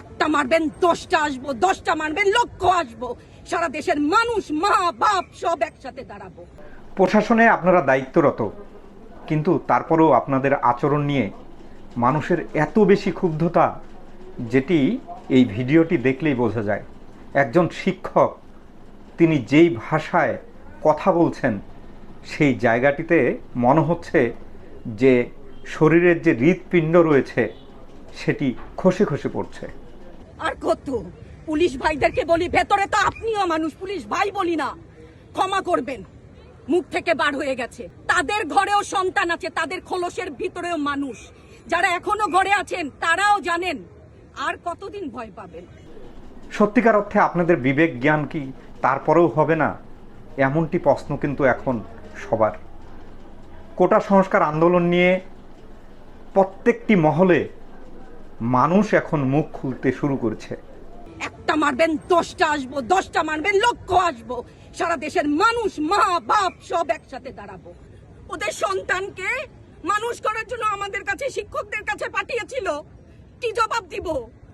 একটা মারবেন, দশটা আসব, দশটা মারবেন লক্ষ আসব। সারা দেশের মানুষ, মা, বাপ সব একসাথে দাঁড়াবো। প্রশাসনে আপনারা দায়িত্বরত, কিন্তু তারপরেও আপনাদের আচরণ নিয়ে মানুষের এত বেশি ক্ষুব্ধতা, যেটি এই ভিডিওটি দেখলেই বোঝা যায়। একজন শিক্ষক, তিনি যেই ভাষায় কথা বলছেন, সেই জায়গাটিতে মনে হচ্ছে যে শরীরের যে হৃৎপিণ্ড রয়েছে, সেটি খসে খসে পড়ছে। আর কত? পুলিশ ভাইদেরকে বলি, ভেতরে তো আপনিও মানুষ, পুলিশ ভাই বলি না। ক্ষমা করবেন, মুখ থেকে বার হয়ে গেছে। তাদের ঘরেও সন্তান আছে, তাদের খোলসের ভিতরেও মানুষ। যারা এখনও ঘরে আছেন, তারাও জানেন, আর কতদিন ভয় পাবেন? সত্যিকার অর্থে আপনাদের বিবেক জ্ঞান কি তারপরেও হবে না? এমনটি প্রশ্ন কিন্তু এখন সবার। কোটা সংস্কার আন্দোলন নিয়ে প্রত্যেকটি মহলে মানুষ এখন মুখ খুলতে শুরু করছে। একটা মারবেন, দশটা আসব, দশটা মারবেন লক্ষ আসব। সারা দেশের মানুষ, মা, বাপ সব একসাথে দাঁড়াবো। ওদের সন্তানকে মানুষ করার জন্য আমাদের কাছে শিক্ষকদের কাছে পাঠিয়েছিল। কি জবাব দিব?